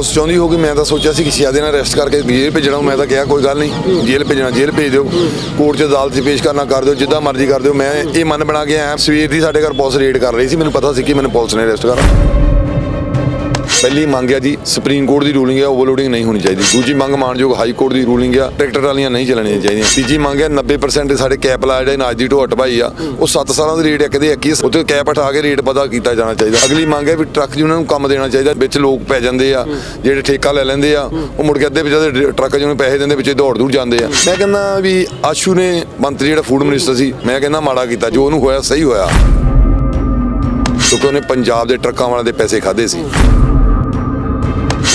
Police ਚਾਹੁੰਦੀ ਹੋਗੀ ਮੈਂ ਤਾਂ ਸੋਚਿਆ ਸੀ ਕਿ ਛੇ ਦਿਨ ਅਰੈਸਟ ਕਰਕੇ ਜੇਲ੍ਹ ਭੇਜਣਾ, ਮੈਂ ਤਾਂ ਕਿਹਾ ਕੋਈ ਗੱਲ ਨਹੀਂ, ਜੇਲ੍ਹ ਭੇਜਣਾ, ਜੇਲ੍ਹ ਭੇਜ ਦਿਓ। ਕੋਰਟ 'ਚ ਅਦਾਲਤ 'ਚ ਪੇਸ਼ ਕਰਨਾ ਕਰ ਦਿਓ, ਜਿੱਦਾਂ ਮਰਜ਼ੀ ਕਰ ਦਿਓ। ਮੈਂ ਇਹ ਮਨ ਬਣਾ ਕੇ ਆਇਆ, ਸਵੇਰ ਦੀ ਸਾਡੇ ਘਰ ਪੁਲਿਸ ਰੇਡ ਕਰ ਰਹੀ ਸੀ, ਮੈਨੂੰ ਪਤਾ ਸੀ ਕਿ ਮੈਨੂੰ ਪੁਲਿਸ ਨੇ ਅਰੈਸਟ ਕਰਨਾ। ਪਹਿਲੀ ਮੰਗ ਹੈ ਜੀ ਸੁਪਰੀਮ ਕੋਰਟ ਦੀ ਰੂਲਿੰਗ ਹੈ ਓਵਰਲੋਡਿੰਗ ਨਹੀਂ ਹੋਣੀ ਚਾਹੀਦੀ। ਦੂਜੀ ਮੰਗ ਮਾਨਯੋਗ ਹਾਈ ਕੋਰਟ ਦੀ ਰੂਲਿੰਗ ਹੈ ਟਰੈਕਟਰ ਟਰਾਲੀਆਂ ਨਹੀਂ ਚੱਲਣੀਆਂ ਚਾਹੀਦੀਆਂ। ਤੀਜੀ ਮੰਗ ਹੈ 90% ਸਾਡੇ ਕੈਪ ਲਾ ਜਿਹੜੇ ਨਾਜ ਦੀ ਢੋ ਹਟਵਾਈ ਆ, ਉਹ 7 ਸਾਲਾਂ ਦੀ ਰੇਟ ਇੱਕ ਕਦੇ 21 ਉੱਤੇ ਕੈਪ ਹਟਾ ਕੇ ਰੇਟ ਪਤਾ ਕੀਤਾ ਜਾਣਾ ਚਾਹੀਦਾ। ਅਗਲੀ ਮੰਗ ਹੈ ਵੀ ਟਰੱਕ ਜਿਹਨਾਂ ਨੂੰ ਕੰਮ ਦੇਣਾ ਚਾਹੀਦਾ, ਵਿੱਚ ਲੋਕ ਪੈ ਜਾਂਦੇ ਆ, ਜਿਹੜੇ ਠੇਕਾ ਲੈ ਲੈਂਦੇ ਆ, ਉਹ ਮੁੜ ਕੇ ਅੱਧੇ ਵਿੱਚ ਟਰੱਕ ਟਰੱਕ ਜਿਹਨੂੰ ਪੈਸੇ ਦਿੰਦੇ, ਵਿੱਚ ਦੌੜ ਦੂਰ ਜਾਂਦੇ ਆ। ਮੈਂ ਕਹਿੰਦਾ ਵੀ ਆਸ਼ੂ ਨੇ ਮੰਤਰੀ ਜਿਹੜਾ ਫੂਡ ਮਿਨਿਸਟਰ ਸੀ, ਮੈਂ ਕਹਿੰਦਾ ਮਾੜਾ ਕੀਤਾ, ਜੋ ਉਹਨੂੰ ਹੋਇਆ ਸਹੀ ਹੋਇਆ। ਕਿਉਂਕਿ ਉਹਨੇ ਪੰਜਾਬ ਦੇ ਟਰੱਕਾਂ ਵਾਲਿਆਂ ਦੇ ਪੈਸੇ ਖਾਦੇ ਸੀ।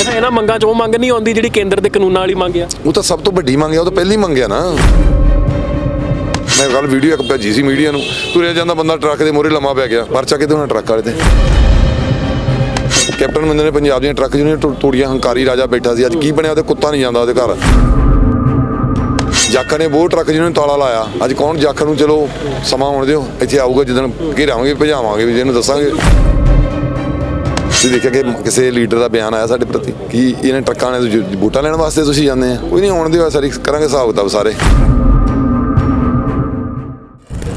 ਇਹਨਾਂ ਮੰਗਾਂ 'ਚ ਮੰਗ ਨਹੀਂ ਆਉਂਦੀ ਜਿਹੜੀ ਕੇਂਦਰ ਦੇ ਕਾਨੂੰਨਾਂ ਵਾਲੀ ਮੰਗ ਆ। ਉਹ ਤਾਂ ਸਭ ਤੋਂ ਵੱਡੀ ਮੰਗ ਹੈ ਉਹ ਤਾਂ ਪਹਿਲੀ ਮੰਗਿਆ ਨਾ। ਮੈਂ ਕੱਲ ਵੀਡੀਓ ਇੱਕ ਭੇਜੀ ਸੀ ਮੀਡੀਆ ਨੂੰ, ਤੁਰਿਆ ਜਾਂਦਾ ਬੰਦਾ ਟਰੱਕ ਦੇ ਮੋਰੇ ਲੰਮਾ ਪੈ ਗਿਆ, ਪਰਚਾ ਕਿਤੇ ਉਹਨਾਂ ਟਰੱਕ ਵਾਲੇ ਤੇ। ਕੈਪਟਨ ਅਮਰਿੰਦਰ ਨੇ ਪੰਜਾਬ ਦੀਆਂ ਟਰੱਕ ਯੂਨੀਅਨ ਤੋੜੀਆਂ, ਹੰਕਾਰੀ ਰਾਜਾ ਬੈਠਾ ਸੀ, ਅੱਜ ਕੀ ਬਣਿਆ, ਉਹਦੇ ਕੁੱਤਾ ਨਹੀਂ ਜਾਂਦਾ ਉਹਦੇ ਘਰ। ਜਾਖਾ ਨੇ ਬਹੁਤ ਟਰੱਕ ਜਿਹਨੂੰ ਤਾਲਾ ਲਾਇਆ, ਅੱਜ ਕੌਣ ਜਾਖਾ ਨੂੰ, ਚਲੋ ਸਮਾਂ ਆਉਣ ਦਿਓ, ਇੱਥੇ ਆਊਗਾ ਜਦੋਂ ਘੇਰਾਵਾਂਗੇ, ਭਜਾਵਾਂਗੇ ਵੀ ਜਿਹਨੂੰ ਦੱਸਾਂਗੇ। ਤੁਸੀਂ ਦੇਖਿਆ ਕਿ ਕਿਸੇ ਲੀਡਰ ਦਾ ਬਿਆਨ ਆਇਆ ਸਾਡੇ ਪ੍ਰਤੀ ਕਿ ਇਹਨਾਂ ਟਰੱਕਾਂ ਨੇ ਤੁਸੀਂ ਵੋਟਾਂ ਲੈਣ ਵਾਸਤੇ ਤੁਸੀਂ ਜਾਂਦੇ ਆ? ਕੋਈ ਨਹੀਂ, ਆਉਣ ਦਿਓ, ਸਾਰੀ ਕਰਾਂਗੇ ਹਿਸਾਬ ਕਿਤਾਬ ਸਾਰੇ।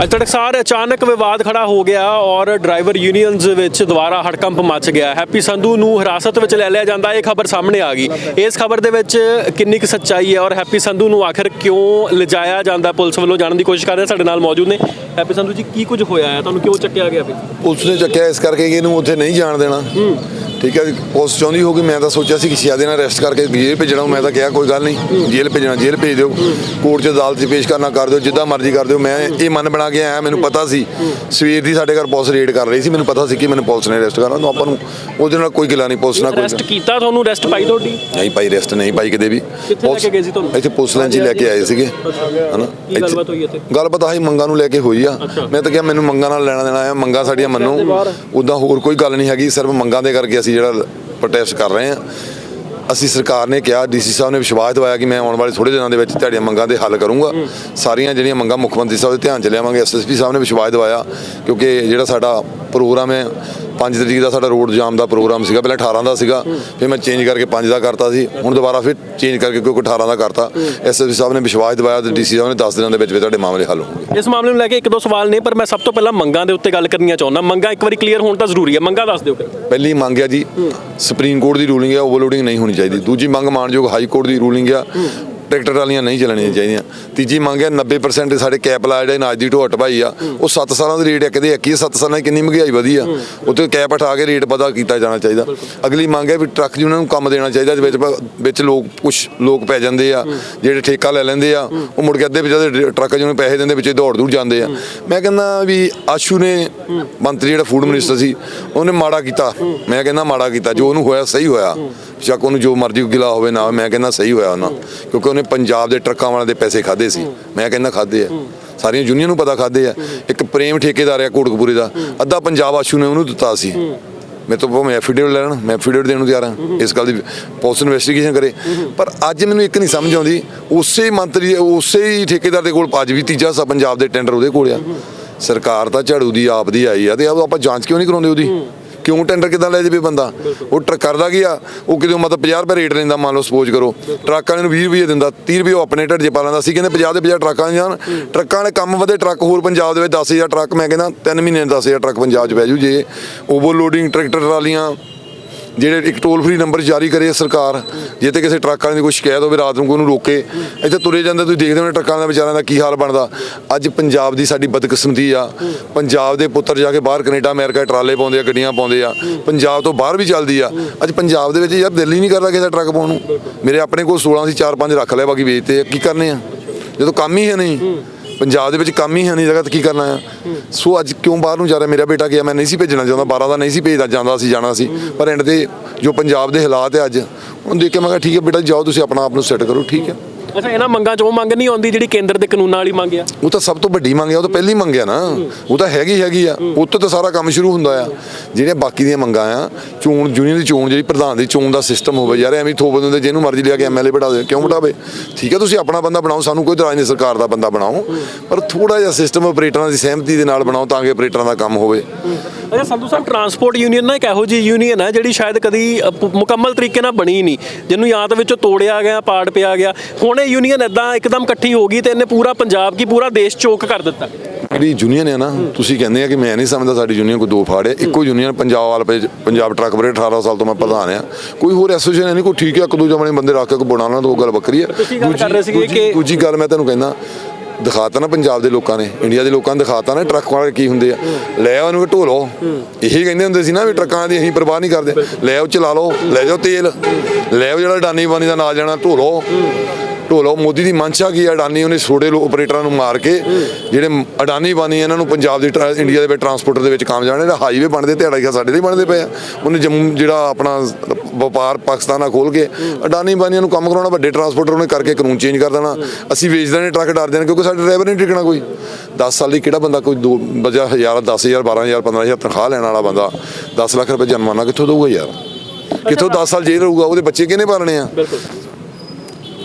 ਅੱਜ ਤੜਕਸਾਰ ਅਚਾਨਕ ਵਿਵਾਦ ਖੜਾ ਹੋ ਗਿਆ ਔਰ ਡਰਾਈਵਰ ਯੂਨੀਅਨਸ ਵਿੱਚ ਦੁਬਾਰਾ ਹੜਕੰਪ ਮਚ ਗਿਆ। ਹੈਪੀ ਸੰਧੂ ਨੂੰ ਹਿਰਾਸਤ ਵਿੱਚ ਲੈ ਲਿਆ ਜਾਂਦਾ ਇਹ ਖਬਰ ਸਾਹਮਣੇ ਆ ਗਈ। ਇਸ ਖਬਰ ਦੇ ਵਿੱਚ ਕਿੰਨੀ ਕੁ ਸੱਚਾਈ ਹੈ ਔਰ ਹੈਪੀ ਸੰਧੂ ਨੂੰ ਆਖਿਰ ਕਿਉਂ ਲਿਜਾਇਆ ਜਾਂਦਾ ਪੁਲਿਸ ਵੱਲੋਂ ਜਾਣਨ ਦੀ ਕੋਸ਼ਿਸ਼ ਕਰ ਰਹੇ ਸਾਡੇ ਨਾਲ ਮੌਜੂਦ ਨੇ। ਹੈਪੀ ਸੰਧੂ ਜੀ ਕੀ ਕੁਝ ਹੋਇਆ ਹੈ? ਤੁਹਾਨੂੰ ਕਿਉਂ ਚੱਕਿਆ ਗਿਆ ਫਿਰ? ਪੁਲਿਸ ਨੇ ਚੱਕਿਆ ਇਸ ਕਰਕੇ ਕਿ ਇਹਨੂੰ ਉੱਥੇ ਨਹੀਂ ਜਾਣ ਦੇਣਾ। ਠੀਕ ਹੈ ਪੁਲਿਸ ਚਾਹੁੰਦੀ ਹੋਗੀ ਮੈਂ ਤਾਂ ਸੋਚਿਆ ਸੀ ਕਿ ਛੇ ਦਿਨ ਅਰੈਸਟ ਕਰਕੇ ਜੇਲ੍ਹ ਭੇਜਣਾ ਮੈਂ ਤਾਂ ਕਿਹਾ ਕੋਈ ਗੱਲ ਨਹੀਂ ਜੇਲ੍ਹ ਭੇਜਣਾ ਜੇਲ੍ਹ ਭੇਜ ਦਿਓ ਕੋਰਟ 'ਚ ਅਦਾਲਤ 'ਚ ਪੇਸ਼ ਕਰਨਾ ਕਰ ਦਿਓ ਜਿੱਦਾਂ ਮਰਜ਼ੀ ਕਰ ਦਿਓ ਮੈਂ ਇਹ ਮਨ ਬਣਾ ਕੇ ਆਇਆ ਮੈਨੂੰ ਪਤਾ ਸੀ ਸਵੇਰ ਦੀ ਸਾਡੇ ਘਰ ਪੁਲਿਸ ਰੇਡ ਕਰ ਰਹੀ ਸੀ ਮੈਨੂੰ ਪਤਾ ਸੀ ਕਿ ਮੈਨੂੰ ਪੁਲਿਸ ਨੇ ਅਰੈਸਟ ਕਰਨਾ ਤਾਂ ਆਪਾਂ ਨੂੰ ਉਹਦੇ ਨਾਲ ਕੋਈ ਗਿਲਾ ਨਹੀਂ ਪੁਲਿਸ ਨਾਲ ਅਰੈਸਟ ਕੋਈ ਕੀਤਾ ਤੁਹਾਨੂੰ ਅਰੈਸਟ ਪਾਈ ਤੁਹਾਡੀ? ਨਹੀਂ ਭਾਈ ਰੈਸਟ ਨਹੀਂ ਪਾਈ ਕਿਤੇ ਵੀ। ਕਿੱਥੇ ਲੈ ਕੇ ਗਏ ਸੀ ਤੁਹਾਨੂੰ? ਇੱਥੇ ਪੁਲਿਸ ਲਾਈਨ 'ਚ ਹੀ ਲੈ ਕੇ ਆਏ ਸੀਗੇ ਹਨਾ? ਗੱਲਬਾਤ ਹੋਈ ਇੱਥੇ? ਗੱਲਬਾਤ ਆਹੀ ਮੰਗਾਂ ਨੂੰ ਲੈ ਕੇ ਹੋਈ ਆ। ਮੈਂ ਤਾਂ ਕਿਹਾ ਮੈਨੂੰ ਮੰਗਾਂ ਨਾਲ ਲੈਣਾ ਦੇਣਾ ਆ ਮੰਗਾਂ ਸਾਡੀਆਂ ਮੰਨੋ ਉਦਾਂ ਹੋਰ ਕੋਈ ਗੱਲ ਨਹੀਂ ਹੈਗੀ ਸਿਰਫ ਮੰਗਾਂ ਦੇ ਕਰਕੇ ਅਸੀਂ ਜਿਹੜਾ ਪ੍ਰੋਟੈਸਟ ਕਰ ਰਹੇ ਹਾਂ, ਅਸੀਂ ਸਰਕਾਰ ਨੇ ਕਿਹਾ ਡੀਸੀ ਸਾਹਿਬ ਨੇ ਵਿਸ਼ਵਾਸ ਦਿਵਾਇਆ ਕਿ ਮੈਂ ਆਉਣ ਵਾਲੇ ਥੋੜੇ ਦਿਨਾਂ ਦੇ ਵਿੱਚ ਤੁਹਾਡੀਆਂ ਮੰਗਾਂ ਦੇ ਹੱਲ ਕਰੂੰਗਾ। ਸਾਰੀਆਂ ਜਿਹੜੀਆਂ ਮੰਗਾਂ ਮੁੱਖ ਮੰਤਰੀ ਸਾਹਿਬ ਦੇ ਧਿਆਨ ਚ ਲਿਆਵਾਂਗੇ ਐਸਐਸਪੀ ਸਾਹਿਬ ਨੇ ਵਿਸ਼ਵਾਸ ਦਿਵਾਇਆ ਕਿਉਂਕਿ ਜਿਹੜਾ ਸਾਡਾ ਪ੍ਰੋਗਰਾਮ ਹੈ 5 ਤਰੀਕ ਦਾ ਸਾਡਾ ਰੋਡ ਜਾਮ ਦਾ ਪ੍ਰੋਗਰਾਮ ਸੀਗਾ ਪਹਿਲਾਂ 18 ਦਾ ਸੀਗਾ ਫਿਰ ਮੈਂ ਚੇਂਜ ਕਰਕੇ 5 ਦਾ ਕਰਤਾ ਸੀ ਹੁਣ ਦੁਬਾਰਾ ਫਿਰ ਚੇਂਜ ਕਰਕੇ ਕਿਉਂਕਿ 18 ਦਾ ਕਰਤਾ। ਐਸਐਸਪੀ ਸਾਹਿਬ ਨੇ ਵਿਸ਼ਵਾਸ ਦਿਵਾਇਆ ਤੇ ਡੀਸੀ ਸਾਹਿਬ ਨੇ 10 ਦਿਨਾਂ ਦੇ ਵਿੱਚ ਵਿੱਚ ਤੁਹਾਡੇ ਮਾਮਲੇ ਹੱਲ ਹੋਣਗੇ। ਇਸ ਮਾਮਲੇ ਨੂੰ ਲੈ ਕੇ ਇੱਕ ਦੋ ਸਵਾਲ ਨੇ ਪਰ ਮੈਂ ਸਭ ਤੋਂ ਪਹਿਲਾਂ ਮੰਗਾਂ ਦੇ ਉੱਤੇ ਗੱਲ ਕਰਨੀਆਂ ਚਾਹੁੰਦਾ। ਮੰਗਾਂ ਇੱਕ ਵਾਰੀ ਕਲੀਅਰ ਹੋਣ ਤਾਂ ਜ਼ਰੂਰੀ ਹੈ। ਮੰਗਾਂ ਦੱਸ ਦਿਓ ਪਹਿਲੀ ਮੰਗ ਹੈ ਜੀ ਸੁਪਰੀਮ ਕੋਰਟ ਦੀ ਰੂਲਿੰਗ ਹੈ ਓਵਰਲੋਡਿੰਗ ਨਹੀਂ ਹੋਣੀ ਚਾਹੀਦੀ। ਦੂਜੀ ਮੰਗ ਮਾਨਯੋਗ ਹਾਈ ਕੋਰਟ ਦੀ ਰੂਲਿੰਗ ਹੈ ਟਰੈਕਟਰ ਟਰਾਲੀਆਂ ਨਹੀਂ ਚੱਲਣੀਆਂ ਚਾਹੀਦੀਆਂ। ਤੀਜੀ ਮੰਗ ਹੈ 90% ਸਾਡੇ ਕੈਪ ਲਾਇਆ ਜਿਹੜੇ ਨਾਜ ਦੀ ਢੋ ਭਾਈ ਆ। ਉਹ 7 ਸਾਲਾਂ ਦੀ ਰੇਟ ਇੱਕ ਕਦੇ 21 7 ਸਾਲਾਂ ਦੀ ਕਿੰਨੀ ਮਹਿੰਗਾਈ ਵਧੀ ਆ। ਉੱਤੇ ਕੈਪ ਹਟਾ ਕੇ ਰੇਟ ਪਤਾ ਕੀਤਾ ਜਾਣਾ ਚਾਹੀਦਾ। ਅਗਲੀ ਮੰਗ ਹੈ ਵੀ ਟਰੱਕ ਜਿਹਨਾਂ ਨੂੰ ਕੰਮ ਦੇਣਾ ਚਾਹੀਦਾ ਵਿੱਚ ਵਿੱਚ ਲੋਕ ਕੁਝ ਲੋਕ ਪੈ ਜਾਂਦੇ ਆ ਜਿਹੜੇ ਠੇਕਾ ਲੈ ਲੈਂਦੇ ਆ। ਉਹ ਮੁੜ ਕੇ ਅੱਧੇ ਵਿੱਚ ਟਰੱਕ ਜਿਹਨੂੰ ਪੈਸੇ ਦਿੰਦੇ ਵਿੱਚ ਦੌੜ ਦੂਰ ਜਾਂਦੇ ਆ। ਮੈਂ ਕਹਿੰਦਾ ਵੀ ਆਸ਼ੂ ਨੇ ਮੰਤਰੀ ਜਿਹੜਾ ਫੂਡ ਮਿਨਿਸਟਰ ਸੀ ਉਹਨੇ ਮਾੜਾ ਕੀਤਾ। ਮੈਂ ਕਹਿੰਦਾ ਮਾੜਾ ਕੀਤਾ ਜੋ ਉਹਨੂੰ ਹੋਇਆ ਸਹੀ ਹੋਇਆ। ਚੱਕ ਉਹਨੂੰ ਜੋ ਮਰਜ਼ੀ ਗਿਲਾ ਹੋਵੇ ਨਾ ਹੋਵੇ, ਮੈਂ ਕਹਿੰਦਾ ਸਹੀ ਹੋਇਆ ਉਹਨਾਂ। ਕਿਉਂਕਿ ਉਹਨੇ ਪੰਜਾਬ ਦੇ ਟਰੱਕਾਂ ਵਾਲਿਆਂ ਦੇ ਪੈਸੇ ਖਾਦੇ ਸੀ। ਮੈਂ ਕਹਿੰਦਾ ਖਾਦੇ ਆ। ਸਾਰੀਆਂ ਯੂਨੀਅਨ ਨੂੰ ਪਤਾ ਖਾਦੇ ਆ। ਇੱਕ ਪ੍ਰੇਮ ਠੇਕੇਦਾਰ ਆ ਕੋਟਕਪੂਰੇ ਦਾ। ਅੱਧਾ ਪੰਜਾਬ ਆਸ਼ੂ ਨੇ ਉਹਨੂੰ ਦਿੱਤਾ ਸੀ। ਮੈਂ ਤਾਂ ਮੈਂ ਐਫੀਡੇਵਿਟ ਲੈਣ, ਮੈਂ ਐਫੀਡੇਵਿਟ ਦੇਣ ਨੂੰ ਤਿਆਰ ਹਾਂ ਇਸ ਗੱਲ ਦੀ ਪੁਲਿਸ ਇਨਵੈਸਟੀਗੇਸ਼ਨ ਕਰੇ। ਪਰ ਅੱਜ ਮੈਨੂੰ ਇੱਕ ਨਹੀਂ ਸਮਝ ਆਉਂਦੀ। ਉਸੇ ਮੰਤਰੀ, ਉਸੇ ਹੀ ਠੇਕੇਦਾਰ ਦੇ ਕੋਲ ਅੱਜ ਵੀ ਤੀਜਾ ਸਾ ਪੰਜਾਬ ਦੇ ਟੈਂਡਰ ਉਹਦੇ ਕੋਲ ਆ। ਸਰਕਾਰ ਤਾਂ ਝਾੜੂ ਦੀ ਆਪ ਦੀ ਆਈ ਆ ਤੇ ਆਪਾਂ ਜਾਂਚ ਕਿਉਂ ਨਹੀਂ ਕਰਾਉਂਦੇ ਉਹਦੀ? ਕਿਉਂ ਟੈਂਡਰ ਕਿਦਾਂ ਲੈ ਜਾਵੇ ਬੰਦਾ? ਉਹ ਟਰੱਕ ਕਰਦਾ ਕੀ ਆ? ਉਹ ਕਿਤੇ ਮਤਲਬ 50 ਰੁਪਏ ਰੇਟ ਲੈਂਦਾ ਮੰਨ ਲਓ ਸਪੋਜ਼ ਕਰੋ। ਟਰੱਕ ਵਾਲੇ ਨੂੰ 20 ਰੁਪਏ ਦਿੰਦਾ 30 ਰੁਪਏ ਉਹ ਆਪਣੇ ਢੱਡ 'ਚ ਪਾ ਲੈਂਦਾ। ਸੀ ਕਹਿੰਦੇ 50 ਦੇ 50 ਟਰੱਕਾਂ ਜਾਣ। ਟਰੱਕਾਂ ਵਾਲੇ ਕੰਮ ਵਧੇ ਟਰੱਕ ਹੋਰ ਪੰਜਾਬ ਦੇ ਵਿੱਚ 10000 ਟਰੱਕ ਮੈਂ ਕਹਿੰਦਾ 3 ਮਹੀਨੇ 10000 ਟਰੱਕ ਪੰਜਾਬ 'ਚ ਪੈ ਜੂ ਜੇ। ਓਵਰਲੋਡਿੰਗ ਟਰੈਕਟਰ ਟਰਾਲੀਆਂ ਜਿਹੜੇ ਇੱਕ ਟੋਲ ਫ੍ਰੀ ਨੰਬਰ ਜਾਰੀ ਕਰੇ ਸਰਕਾਰ, ਜੇ ਤੇ ਕਿਸੇ ਟਰੱਕ ਵਾਲੇ ਦੀ ਕੋਈ ਸ਼ਿਕਾਇਤ ਹੋਵੇ, ਰਾਤ ਨੂੰ ਕੋਈ ਉਹਨੂੰ ਰੋਕੇ, ਇੱਥੇ ਤੁਰੇ ਜਾਂਦੇ, ਤੁਸੀਂ ਦੇਖਦੇ ਹੋ ਟਰੱਕਾਂ ਦਾ ਵਿਚਾਰਿਆਂ ਦਾ ਕੀ ਹਾਲ ਬਣਦਾ। ਅੱਜ ਪੰਜਾਬ ਦੀ ਸਾਡੀ ਬਦਕਿਸਮਤੀ ਆ। ਪੰਜਾਬ ਦੇ ਪੁੱਤਰ ਜਾ ਕੇ ਬਾਹਰ ਕੈਨੇਡਾ, ਅਮਰੀਕਾ ਟਰਾਲੇ ਪਾਉਂਦੇ ਆ, ਗੱਡੀਆਂ ਪਾਉਂਦੇ ਆ। ਪੰਜਾਬ ਤੋਂ ਬਾਹਰ ਵੀ ਚੱਲਦੀ ਆ। ਅੱਜ ਪੰਜਾਬ ਦੇ ਵਿੱਚ ਯਾਰ ਦਿਲ ਹੀ ਨਹੀਂ ਕਰਦਾ ਕਿਸੇ ਦਾ ਟਰੱਕ ਪਾਉਣ ਨੂੰ। ਮੇਰੇ ਆਪਣੇ ਕੋਲ 16 ਸੀ 4-5 ਰੱਖ ਲਿਆ ਬਾਕੀ ਵੇਚਤੇ ਕੀ ਕਰਨੇ ਆ? ਜਦੋਂ ਕੰਮ ਹੀ ਹੈ ਨਹੀਂ। ਪੰਜਾਬ ਦੇ ਵਿੱਚ ਕੰਮ ਹੀ ਹੈ ਨਹੀਂ ਜਗ੍ਹਾ ਤੇ ਕੀ ਕਰਨਾ ਆ ਸੋ ਅੱਜ ਕਿਉਂ ਬਾਹਰ ਨੂੰ ਜਾ ਰਿਹਾ? ਮੇਰਾ ਬੇਟਾ ਗਿਆ, ਮੈਂ ਨਹੀਂ ਸੀ ਭੇਜਣਾ ਚਾਹੁੰਦਾ 12 ਦਾ ਨਹੀਂ ਸੀ ਭੇਜਦਾ, ਜਾਂਦਾ ਸੀ, ਜਾਣਾ ਸੀ। ਪਰ ਐਂਡ ਤੇ ਜੋ ਪੰਜਾਬ ਦੇ ਹਾਲਾਤ ਹੈ ਅੱਜ, ਉਹਨੂੰ ਦੇਖ ਕੇ ਮੈਂ ਕਿਹਾ, ਠੀਕ ਹੈ ਬੇਟਾ, ਜਾਓ ਤੁਸੀਂ ਆਪਣਾ ਆਪ ਨੂੰ ਸੈੱਟ ਕਰੋ, ਠੀਕ ਹੈ? ਅੱਛਾ ਇਹਨਾਂ ਮੰਗਾਂ 'ਚ ਮੰਗ ਨਹੀਂ ਆਉਂਦੀ ਜਿਹੜੀ ਕੇਂਦਰ ਦੇ ਕਾਨੂੰਨਾਂ ਵਾਲੀ ਮੰਗ ਆ? ਉਹ ਤਾਂ ਸਭ ਤੋਂ ਵੱਡੀ ਮੰਗ ਆ ਉਹ ਤਾਂ ਪਹਿਲੀ ਮੰਗਿਆ ਨਾ। ਉਹ ਤਾਂ ਹੈਗੀ ਹੈਗੀ ਆ। ਉੱਥੇ ਤਾਂ ਸਾਰਾ ਕੰਮ ਸ਼ੁਰੂ ਹੁੰਦਾ ਆ। ਜਿਹੜੀਆਂ ਬਾਕੀ ਦੀਆਂ ਮੰਗਾਂ ਆ ਚੋਣ ਯੂਨੀਅਨ ਦੀ ਚੋਣ ਜਿਹੜੀ ਪ੍ਰਧਾਨ ਦੀ ਚੋਣ ਦਾ ਸਿਸਟਮ ਹੋਵੇ ਯਾਰ ਐਵੇਂ ਥੋਪ ਦਿੰਦੇ ਜਿਹਨੂੰ ਮਰਜ਼ੀ ਲਿਆ ਕੇ ਐਮਐਲਏ ਬਿਠਾ ਦੇ। ਕਿਉਂ ਬਿਠਾਵੇ? ਠੀਕ ਹੈ ਤੁਸੀਂ ਆਪਣਾ ਬੰਦਾ ਬਣਾਓ ਸਾਨੂੰ ਕੋਈ ਇਤਰਾਜ਼ ਨਹੀਂ ਸਰਕਾਰ ਦਾ ਬੰਦਾ ਬਣਾਓ। ਪਰ ਥੋੜਾ ਜਿਹਾ ਸਿਸਟਮ ਆਪਰੇਟਰਾਂ ਦੀ ਸਹਿਮਤੀ ਦੇ ਨਾਲ ਬਣਾਓ ਤਾਂ ਕਿ ਆਪਰੇਟਰਾਂ ਦਾ ਕੰਮ ਹੋਵੇ। ਅੱਛਾ ਸੰਧੂ ਸਾਹਿਬ ਟਰਾਂਸਪੋਰਟ ਯੂਨੀਅਨ ਨਾ ਇੱਕ ਇਹੋ ਜਿਹੀ ਯੂਨੀਅਨ ਹੈ ਜਿਹੜੀ ਸ਼ਾਇਦ ਕਦੀ ਮੁਕੰਮਲ ਤਰੀਕੇ ਨਾਲ ਬਣੀ ਨਹੀਂ। ਜਿਹਨੂੰ ਜਾਂ ਤਾਂ ਵਿੱਚੋਂ ਤੋੜਿਆ ਗਿਆ ਪਾੜ ਪਿਆ ਗਿਆ। ਹੁਣ ਇਹ ਯੂਨੀਅਨ ਇਦਾਂ ਇੱਕਦਮ ਇਕੱਠੀ ਹੋ ਗਈ ਤੇ ਇਹਨੇ ਪੂਰਾ ਪੰਜਾਬ ਕੀ ਪੂਰਾ ਦੇਸ਼ ਚੋਕ ਕਰ ਦਿੱਤਾ। ਜਿਹੜੀ ਯੂਨੀਅਨ ਹੈ ਨਾ ਤੁਸੀਂ ਕਹਿੰਦੇ ਆ ਕਿ ਮੈਂ ਨਹੀਂ ਸਮਝਦਾ ਸਾਡੀ ਯੂਨੀਅਨ ਕੋਈ ਦੋ ਫਾੜ ਹੈ। ਇੱਕੋ ਯੂਨੀਅਨ ਪੰਜਾਬ ਵਾਲ ਪੰਜਾਬ ਟਰੱਕ ਬਰੇ 18 ਸਾਲ ਤੋਂ ਮੈਂ ਪ੍ਰਧਾਨ ਆ ਕੋਈ ਹੋਰ ਐਸੋਸੀਏਸ਼ਨ ਨਹੀਂ ਕੋਈ ਠੀਕ ਹੈ ਇੱਕ ਦੂਜੇ ਵਾਲੇ ਬੰਦੇ ਰੱਖ ਕੇ ਬਣਾਉਣਾ ਤਾਂ ਉਹ ਗੱਲ ਵੱਖਰੀ ਹੈ। ਤੁਸੀਂ ਗੱਲ ਕਰ ਰਹੇ ਸੀਗੇ ਦੂਜੀ- ਕਿ- ਦੂਜੀ ਗੱਲ ਮੈਂ ਤੁਹਾਨੂੰ ਕਹਿੰਦਾ ਦਿਖਾਤਾ ਨਾ ਪੰਜਾਬ ਦੇ ਲੋਕਾਂ ਨੇ ਇੰਡੀਆ ਦੇ ਲੋਕਾਂ ਨੇ ਦਿਖਾਤਾ ਨਾ ਟਰੱਕ ਵਾਲੇ ਕੀ ਹੁੰਦੇ ਆ। ਲੈ ਉਹਨੂੰ ਢੋ ਲਓ ਇਹੀ ਕਹਿੰਦੇ ਹੁੰਦੇ ਸੀ ਨਾ ਵੀ ਟਰੱਕਾਂ ਦੀ ਅਸੀਂ ਪਰਵਾਹ ਨਹੀਂ ਕਰਦੇ। ਲੈ ਉਹ ਚਲਾ ਲਓ ਲੈ ਜਾਓ ਤੇਲ। ਲੈ ਉਹ ਜਿਹੜਾ ਅਡਾਨੀ ਬਾਨੀ ਦਾ ਨਾਲ ਜਾਣਾ ਢੋ ਢੋਲੋ। ਮੋਦੀ ਦੀ ਮੰਸ਼ਾ ਕੀ ਹੈ ਅਡਾਨੀ। ਉਹਨੇ ਛੋਟੇ ਲੋ ਆਪਰੇਟਰਾਂ ਨੂੰ ਮਾਰ ਕੇ ਜਿਹੜੇ ਅਡਾਨੀ ਬਾਨੀ ਇਹਨਾਂ ਨੂੰ ਪੰਜਾਬ ਦੇ ਟਰਾ- ਇੰਡੀਆ ਦੇ ਵਿੱਚ ਟਰਾਂਸਪੋਰਟਰ ਦੇ ਵਿੱਚ ਕੰਮ ਕਾਮਯਾਬ ਜਿਹੜਾ ਹਾਈਵੇ ਬਣਦੇ ਤੇ ਅੜਾਈਆ ਸਾਡੇ ਦੇ ਬਣਦੇ ਪਏ ਆ। ਉਹਨੇ ਜੰਮੂ ਜਿਹੜਾ ਆਪਣਾ ਵਪਾਰ ਪਾਕਿਸਤਾਨ ਨਾਲ ਖੋਲ ਕੇ ਅਡਾਨੀ ਬਾਨੀਆਂ ਨੂੰ ਕੰਮ ਕਰਾਉਣਾ, ਵੱਡੇ ਟਰਾਂਸਪੋਰਟਰ ਉਹਨੇ ਕਰਕੇ ਕਾਨੂੰਨ ਚੇਂਜ ਕਰ ਦੇਣਾ। ਅਸੀਂ ਵੇਚ ਦੇਣੇ ਟਰੱਕ ਡਰ ਦੇਣ ਕਿਉਂਕਿ ਸਾਡੇ ਡਰਾਈਵਰ ਨਹੀਂ ਟਿਕਣਾ ਕੋਈ। 10 ਸਾਲ ਦੀ ਕਿਹੜਾ ਬੰਦਾ ਕੋਈ ਦੋ ਵਜਾ ਹਜ਼ਾਰ 10000 12000 15000 ਤਨਖਾਹ ਲੈਣ ਵਾਲਾ ਬੰਦਾ 10 ਲੱਖ ਰੁਪਏ ਜਨਮਾਨਾ ਕਿੱਥੋਂ ਦਊਗਾ ਯਾਰ? ਕਿੱਥੋਂ 10 ਸਾਲ ਜੇਲ੍ਹ ਰਹੂਗਾ? ਉਹਦੇ ਬੱਚੇ ਕਿਹਨੇ ਪਾਲਣੇ ਆ?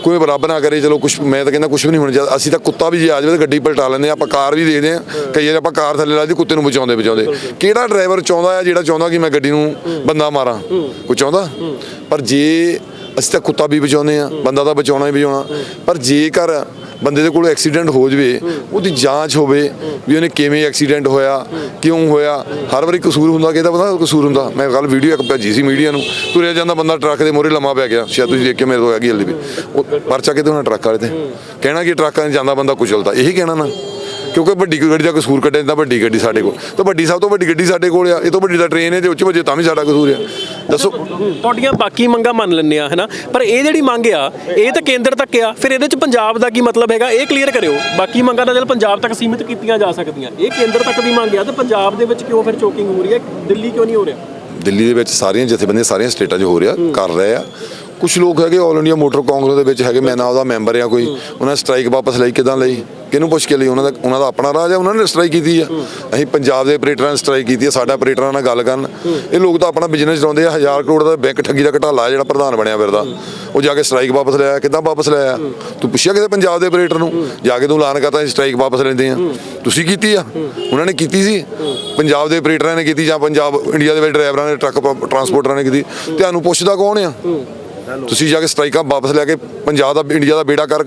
ਕੋਈ ਰੱਬ ਨਾ ਕਰੇ ਚਲੋ ਕੁਛ ਮੈਂ ਤਾਂ ਕਹਿੰਦਾ ਕੁਛ ਵੀ ਨਹੀਂ ਹੋਣਾ ਚਾਹੀਦਾ। ਅਸੀਂ ਤਾਂ ਕੁੱਤਾ ਵੀ ਜੇ ਆ ਜਾਵੇ ਤਾਂ ਗੱਡੀ ਪਲਟਾ ਲੈਂਦੇ ਆ ਆਪਾਂ ਕਾਰ ਵੀ ਦੇਖਦੇ ਆ ਕਈ ਵਾਰ ਆਪਾਂ ਕਾਰ ਥੱਲੇ ਲਾ ਦੀ ਕੁੱਤੇ ਨੂੰ ਬਚਾਉਂਦੇ ਬਚਾਉਂਦੇ। ਕਿਹੜਾ ਡਰਾਈਵਰ ਚਾਹੁੰਦਾ ਆ ਜਿਹੜਾ ਚਾਹੁੰਦਾ ਕਿ ਮੈਂ ਗੱਡੀ ਨੂੰ ਬੰਦਾ ਮਾਰਾਂ? ਕੋਈ ਚਾਹੁੰਦਾ? ਪਰ ਜੇ ਅਸੀਂ ਤਾਂ ਕੁੱਤਾ ਵੀ ਬਚਾਉਂਦੇ ਆ ਬੰਦਾ ਤਾਂ ਬਚਾਉਣਾ ਹੀ ਬਚਾਉਣਾ। ਪਰ ਜੇਕਰ ਬੰਦੇ ਦੇ ਕੋਲ ਐਕਸੀਡੈਂਟ ਹੋ ਜਵੇ, ਉਹਦੀ ਜਾਂਚ ਹੋਵੇ ਵੀ ਉਹਨੇ ਕਿਵੇਂ ਐਕਸੀਡੈਂਟ ਹੋਇਆ, ਕਿਉਂ ਹੋਇਆ, ਹਰ ਵਾਰੀ ਕਸੂਰ ਹੁੰਦਾ ਕਿਹਦਾ ਪਤਾ ਕਸੂਰ ਹੁੰਦਾ। ਮੈਂ ਕੱਲ ਵੀਡੀਓ ਇੱਕ ਭੇਜੀ ਸੀ ਮੀਡੀਆ ਨੂੰ, ਤੁਰਿਆ ਜਾਂਦਾ ਬੰਦਾ ਟਰੱਕ ਦੇ ਮੋਰੇ ਲੰਮਾ ਪੈ ਗਿਆ, ਸ਼ਾਇਦ ਤੁਸੀਂ ਦੇਖ ਕੇ ਮੇਰੇ ਤੋਂ ਹੈਗੀ ਹल्दी ਵੀ। ਉਹ ਪਰਚਾ ਕਿਤੇ ਹੋਣਾ ਟਰੱਕ ਵਾਲੇ ਤੇ। ਕਹਿਣਾ ਕਿ ਟਰੱਕਾਂ 'ਚ ਜਾਂਦਾ ਬੰਦਾ ਕੁਚਲਦਾ, ਇਹੀ ਕਹਿਣਾ ਨਾ। ਕਿਉਂਕਿ ਵੱਡੀ ਗੱਡੀ ਦਾ ਕਸੂਰ ਕੱਢਿਆ ਜਾਂਦਾ ਵੱਡੀ ਗੱਡੀ ਸਾਡੇ ਕੋਲ। ਤਾਂ ਵੱਡੀ ਸਭ ਤੋਂ ਵੱਡੀ ਗੱਡੀ ਸਾਡੇ ਕੋਲ ਆ ਇਹ ਤੋਂ ਵੱਡੀ ਦਾ ਟ੍ਰੇਨ ਹੈ ਜੇ ਉੱਚ ਵਜੇ ਤਾਂ ਵੀ ਸਾਡਾ ਕਸੂਰ ਆ। ਦੱਸੋ। ਤੁਹਾਡੀਆਂ ਬਾਕੀ ਮੰਗਾਂ ਮੰਨ ਲੈਂਦੇ ਆ ਹੈਨਾ? ਪਰ ਇਹ ਜਿਹੜੀ ਮੰਗ ਆ ਇਹ ਤਾਂ ਕੇਂਦਰ ਤੱਕ ਆ। ਫਿਰ ਇਹਦੇ ਚ ਪੰਜਾਬ ਦਾ ਕੀ ਮਤਲਬ ਹੈਗਾ? ਇਹ ਕਲੀਅਰ ਕਰਿਓ। ਬਾਕੀ ਮੰਗਾਂ ਤਾਂ ਚਲ ਪੰਜਾਬ ਤੱਕ ਸੀਮਿਤ ਕੀਤੀਆਂ ਜਾ ਸਕਦੀਆਂ। ਇਹ ਕੇਂਦਰ ਤੱਕ ਦੀ ਮੰਗ ਆ ਤੇ ਪੰਜਾਬ ਦੇ ਵਿੱਚ ਕਿਉਂ ਫਿਰ ਚੋਕਿੰਗ ਹੋ ਰਹੀ ਹੈ? ਦਿੱਲੀ ਕਿਉਂ ਨਹੀਂ ਹੋ ਰਿਹਾ? ਦਿੱਲੀ ਦੇ ਵਿੱਚ ਸਾਰੀਆਂ ਜਥੇਬੰਦੀਆਂ ਸਾਰੀਆਂ ਸਟੇਟਾਂ 'ਚ ਹੋ ਰਿਹਾ ਕਰ ਰਹੇ ਆ। ਕੁਝ ਲੋਕ ਹੈਗੇ ਆਲ ਇੰਡੀਆ ਮੋਟਰ ਕਾਂਗਰਸ ਦੇ ਵਿੱਚ ਹੈਗੇ ਮੈਂ ਨਾ ਉਹਦਾ ਮੈਂਬਰ ਆ ਕੋਈ। ਉਹਨਾਂ ਸਟ੍ਰਾਈਕ ਵਾਪਸ ਲਈ ਕਿਦਾਂ ਲਈ? ਕਿਹਨੂੰ ਪੁੱਛ ਕੇ ਲਈ ਉਹਨਾਂ ਦਾ ਉਹਨਾਂ ਦਾ ਆਪਣਾ ਰਾਜ ਆ, ਉਹਨਾਂ ਨੇ ਸਟ੍ਰਾਈਕ ਕੀਤੀ ਆ। ਅਸੀਂ ਪੰਜਾਬ ਦੇ ਆਪਰੇਟਰਾਂ ਨੇ ਸਟ੍ਰਾਈਕ ਕੀਤੀ ਆ, ਸਾਡਾ ਆਪਰੇਟਰਾਂ ਨਾਲ ਗੱਲ ਕਰਨ। ਇਹ ਲੋਕ ਤਾਂ ਆਪਣਾ ਬਿਜ਼ਨਸ ਚਲਾਉਂਦੇ ਆ, ਹਜ਼ਾਰ ਕਰੋੜ ਦਾ ਬੈਂਕ ਠੱਗੀ ਦਾ ਘਟਾਲਾ ਜਿਹੜਾ ਪ੍ਰਧਾਨ ਬਣਿਆ ਫਿਰਦਾ। ਉਹ ਜਾ ਕੇ ਸਟ੍ਰਾਈਕ ਵਾਪਸ ਲਿਆ, ਕਿਦਾਂ ਵਾਪਸ ਲਿਆ? ਤੂੰ ਪੁੱਛਿਆ ਕਿਤੇ ਪੰਜਾਬ ਦੇ ਆਪਰੇਟਰ ਨੂੰ? ਜਾ ਕੇ ਤੂੰ ਐਲਾਨ ਕਰਤਾ ਅਸੀਂ ਸਟ੍ਰਾਈਕ ਵਾਪਸ ਲੈਂਦੇ ਆ। ਤੁਸੀਂ ਕੀਤੀ ਆ? ਉਹਨਾਂ ਨੇ ਕੀਤੀ ਸੀ। ਪੰਜਾਬ ਦੇ ਆਪਰੇਟਰਾਂ ਨੇ ਕੀਤੀ ਜਾਂ ਪੰਜਾਬ ਇੰਡੀਆ ਦੇ ਵਿੱਚ ਡਰਾਈਵਰਾਂ ਨੇ ਟਰੱਕ ਟਰਾਂਸਪੋਰਟਰਾਂ ਨੇ ਕੀਤੀ। ਤੁਹਾਨੂੰ ਪੁੱਛਦਾ ਕੌਣ ਆ? ਤੁਸੀਂ ਜਾ ਕੇ ਸਟ੍ਰਾਈਕਾਂ ਵਾਪਸ ਲੈ ਕੇ ਪੰਜਾਬ ਦਾ ਇੰਡੀਆ ਦਾ ਬੇੜਾ ਕਰ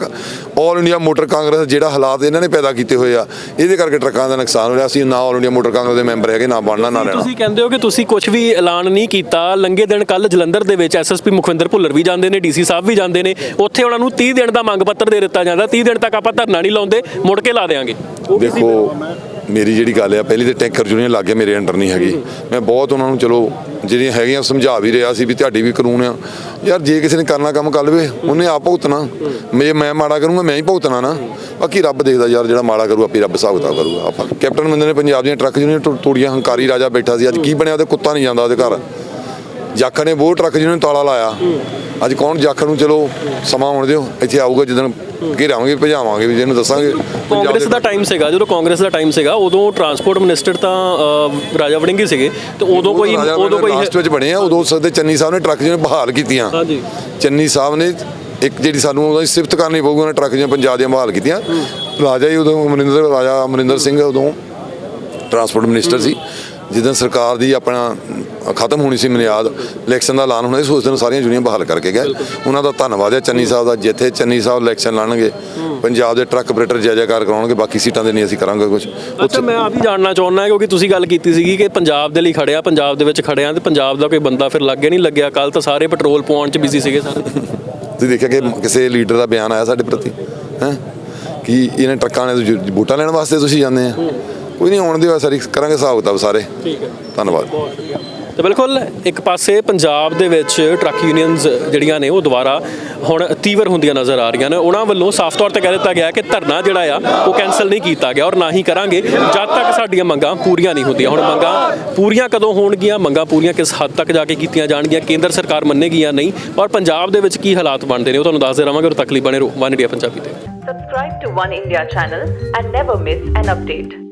ਆਲ ਇੰਡੀਆ ਮੋਟਰ ਕਾਂਗਰਸ ਜਿਹੜਾ ਹਾਲਾਤ ਇਹਨਾਂ ਨੇ ਪੈਦਾ ਕੀਤੇ ਹੋਏ ਆ ਇਹਦੇ ਕਰਕੇ ਟਰੱਕਾਂ ਦਾ ਨੁਕਸਾਨ ਹੋ ਰਿਹਾ ਅਸੀਂ ਨਾ ਆਲ ਇੰਡੀਆ ਮੋਟਰ ਕਾਂਗਰਸ ਦੇ ਮੈਂਬਰ ਹੈਗੇ ਨਾ ਬਣਨਾ ਨਾ ਲੈਣਾ ਤੁਸੀਂ ਕਹਿੰਦੇ ਹੋ ਕਿ ਤੁਸੀਂ ਕੁਝ ਵੀ ਐਲਾਨ ਨਹੀਂ ਕੀਤਾ। ਲੰਗੇ ਦਿਨ ਕੱਲ ਜਲੰਧਰ ਦੇ ਵਿੱਚ ਐਸਐਸਪੀ ਮੁਖਵਿੰਦਰ ਭੁੱਲਰ ਵੀ ਜਾਂਦੇ ਨੇ ਡੀਸੀ ਸਾਹਿਬ ਵੀ ਜਾਂਦੇ ਨੇ। ਉੱਥੇ ਉਹਨਾਂ ਨੂੰ 30 ਦਿਨ ਦਾ ਮੰਗ ਪੱਤਰ ਦੇ ਦਿੱਤਾ ਜਾਂਦਾ। 30 ਦਿਨ ਤੱਕ ਆਪਾਂ ਧਰਨਾ ਨਹੀਂ ਲਾਉਂਦੇ ਮੁੜ ਕੇ ਲਾ ਦੇਾਂਗੇ ਦੇਖੋ ਮੇਰੀ ਜਿਹੜੀ ਗੱਲ ਆ ਪਹਿਲੀ ਤੇ ਟੈਂਕਰ ਯੂਨੀਅਨ ਲੱਗ ਗਿਆ ਮੇਰੇ ਅੰਡਰ ਨਹੀਂ ਹੈਗੀ। ਮੈਂ ਬਹੁਤ ਉਹਨਾਂ ਨੂੰ ਚਲੋ ਜਿਹੜੀਆਂ ਹੈਗੀਆਂ ਸਮਝਾ ਵੀ ਰਿਹਾ ਸੀ ਵੀ ਤੁਹਾਡੀ ਵੀ ਕਾਨੂੰਨ ਆ। ਯਾਰ ਜੇ ਕਿਸੇ ਨੇ ਕਰਨਾ ਕੰਮ ਕਰ ਲਵੇ ਉਹਨੇ ਆਪ ਭੁਗਤਣਾ। ਮੈਂ ਮੈਂ ਮਾੜਾ ਕਰੂੰਗਾ ਮੈਂ ਹੀ ਭੁਗਤਣਾ ਨਾ। ਬਾਕੀ ਰੱਬ ਦੇਖਦਾ ਯਾਰ ਜਿਹੜਾ ਮਾੜਾ ਕਰੂ ਆਪੇ ਰੱਬ ਹਿਸਾਬ ਕਿਤਾਬ ਕਰੂਗਾ। ਆਪਾਂ ਕੈਪਟਨ ਅਮਰਿੰਦਰ ਨੇ ਪੰਜਾਬ ਦੀਆਂ ਟਰੱਕ ਯੂਨੀਅਨ ਤੋੜੀਆਂ ਹੰਕਾਰੀ ਰਾਜਾ ਬੈਠਾ ਸੀ। ਅੱਜ ਕੀ ਬਣਿਆ ਉਹਦੇ ਕੁੱਤਾ ਨਹੀਂ ਜਾਂਦਾ ਉਹਦੇ ਘਰ। ਜਾਖੜ ਨੇ ਬਹੁਤ ਟਰੱਕ ਯੂਨੀਅਨ ਨੂੰ ਤਾਲਾ ਲਾਇਆ। ਅੱਜ ਕੌਣ ਜਾਖੜ ਨੂੰ ਚਲੋ ਸਮਾਂ ਆਉਣ ਦਿਓ ਇੱਥੇ ਆਊਗਾ ਜਦੋਂ ਘੇਰਾਵਾਂਗੇ ਭਜਾਵਾਂਗੇ ਵੀ ਜਿਹਨੂੰ ਦੱਸਾਂਗੇ ਕਾਂਗਰਸ ਦੇ- ਟਾਈਮ ਸੀਗਾ ਜਦੋਂ ਕਾਂਗਰਸ ਦਾ ਟਾਈਮ ਸੀਗਾ ਉਦੋਂ ਟਰਾਂਸਪੋਰਟ ਮਿਨਿਸਟਰ ਤਾਂ ਰਾਜਾ ਵੜਿੰਗੀ ਸੀਗੇ ਤੇ ਉਦੋਂ ਕੋਈ ਉਦੋਂ ਕੋਈ ਲਾਸਟ ਵਿੱਚ ਬਣੇ ਆ ਉਦੋਂ ਸਦੇ ਚੰਨੀ ਸਾਹਿਬ ਨੇ ਟਰੱਕ ਜਿਹਨੇ ਬਹਾਲ ਕੀਤੀਆਂ। ਹਾਂਜੀ। ਚੰਨੀ ਸਾਹਿਬ ਨੇ ਇੱਕ ਜਿਹੜੀ ਸਾਨੂੰ ਉਹਦੀ ਸਿਫਤ ਕਰਨੀ ਪਊਗੀ ਉਹਨਾਂ ਟਰੱਕ ਜਿਹਨੇ ਪੰਜਾਬ ਦੀਆਂ ਬਹਾਲ ਕੀਤੀਆਂ। ਰਾਜਾ ਹੀ ਉਦੋਂ ਅਮਰਿੰਦਰ ਰਾਜਾ ਅਮਰਿੰਦਰ ਸਿੰਘ ਉਦੋਂ ਟਰਾਂਸਪੋਰਟ ਮਿਨਿਸਟਰ ਸੀ। ਜਿੱਦਾਂ ਸਰਕਾਰ ਦੀ ਆਪਣਾ ਖਤਮ ਹੋਣੀ ਸੀ ਮਿਆਦ ਇਲੈਕਸ਼ਨ ਦਾ ਐਲਾਨ ਹੋਣਾ ਸੀ ਉਸ ਦਿਨ ਸਾਰੀਆਂ ਯੂਨੀਅਨ ਬਹਾਲ ਕਰਕੇ ਗਏ। ਉਹਨਾਂ ਦਾ ਧੰਨਵਾਦ ਹੈ ਚੰਨੀ ਸਾਹਿਬ ਦਾ ਜਿੱਥੇ ਚੰਨੀ ਸਾਹਿਬ ਇਲੈਕਸ਼ਨ ਲੜਨਗੇ ਪੰਜਾਬ ਦੇ ਟਰੱਕ ਆਪਰੇਟਰ ਜੈ ਜੈਕਾਰ ਕਰਾਉਣਗੇ ਬਾਕੀ ਸੀਟਾਂ ਦੇ ਨਹੀਂ ਅਸੀਂ ਕਰਾਂਗੇ ਕੁਝ ਅੱਛਾ ਮੈਂ ਆ ਵੀ ਜਾਣਨਾ ਚਾਹੁੰਦਾ ਕਿਉਂਕਿ ਤੁਸੀਂ ਗੱਲ ਕੀਤੀ ਸੀਗੀ ਕਿ ਪੰਜਾਬ ਦੇ ਲਈ ਖੜਿਆ ਪੰਜਾਬ ਦੇ ਵਿੱਚ ਖੜਿਆ ਤੇ ਪੰਜਾਬ ਦਾ ਕੋਈ ਬੰਦਾ ਫਿਰ ਲੱਗੇ ਨਹੀਂ ਲੱਗਿਆ। ਕੱਲ ਤਾਂ ਸਾਰੇ ਪੈਟਰੋਲ ਪਵਾਉਣ ਚ ਬਿਜ਼ੀ ਸੀਗੇ ਸਾਰੇ। ਤੁਸੀਂ ਦੇਖਿਆ ਕਿ ਕਿਸੇ ਲੀਡਰ ਦਾ ਬਿਆਨ ਆਇਆ ਸਾਡੇ ਪ੍ਰਤੀ? ਹੈ? ਕਿ ਇਹਨਾਂ ਟਰੱਕਾਂ ਨੇ ਵੋਟਾਂ ਲੈਣ ਵਾਸਤੇ ਤੁਸੀਂ ਜਾਂਦੇ ਆ? ਕੋਈ ਨਹੀਂ ਆਉਣ ਦਿਓ ਸਾਰੀ ਕਰਾਂਗੇ ਹਿਸਾਬ ਕਿਤਾਬ ਸਾਰੇ। ਠੀਕ ਹੈ। ਧੰਨਵਾਦ। ਬਹੁਤ ਸ਼ੁਕਰੀਆ। ਤਾਂ ਬਿਲਕੁਲ ਇੱਕ ਪਾਸੇ ਪੰਜਾਬ ਦੇ ਵਿੱਚ ਟਰੱਕ ਯੂਨੀਅਨਸ ਜਿਹੜੀਆਂ ਨੇ ਉਹ ਦੁਬਾਰਾ ਹੁਣ ਤੀਵਰ ਹੁੰਦੀਆਂ ਨਜ਼ਰ ਆ ਰਹੀਆਂ ਨੇ। ਉਹਨਾਂ ਵੱਲੋਂ ਸਾਫ਼ ਤੌਰ ਤੇ ਕਹਿ ਦਿੱਤਾ ਗਿਆ ਕਿ ਧਰਨਾ ਜਿਹੜਾ ਆ ਉਹ ਕੈਨਸਲ ਨਹੀਂ ਕੀਤਾ ਗਿਆ ਔਰ ਨਾ ਹੀ ਕਰਾਂਗੇ। ਜਦ ਤੱਕ ਸਾਡੀਆਂ ਮੰਗਾਂ ਪੂਰੀਆਂ ਨਹੀਂ ਹੁੰਦੀਆਂ। ਹੁਣ ਮੰਗਾਂ ਪੂਰੀਆਂ ਕਦੋਂ ਹੋਣਗੀਆਂ? ਮੰਗਾਂ ਪੂਰੀਆਂ ਕਿਸ ਹੱਦ ਤੱਕ ਜਾ ਕੇ ਕੀਤੀਆਂ ਜਾਣਗੀਆਂ? ਕੇਂਦਰ ਸਰਕਾਰ ਮੰਨੇਗੀ ਜਾਂ ਨਹੀਂ? ਔਰ ਪੰਜਾਬ ਦੇ ਵਿੱਚ ਕੀ ਹਾਲਾਤ ਬਣਦੇ ਨੇ? ਉਹ ਤੁਹਾਨੂੰ ਦੱਸਦੇ ਰਵਾਂਗੇ। ਔਰ ਬਣੇ ਰਹੋ। ਵਨ ਇੰਡੀਆ ਪੰਜਾਬੀ ਤੇ Subscribe to One India channel and never miss an update.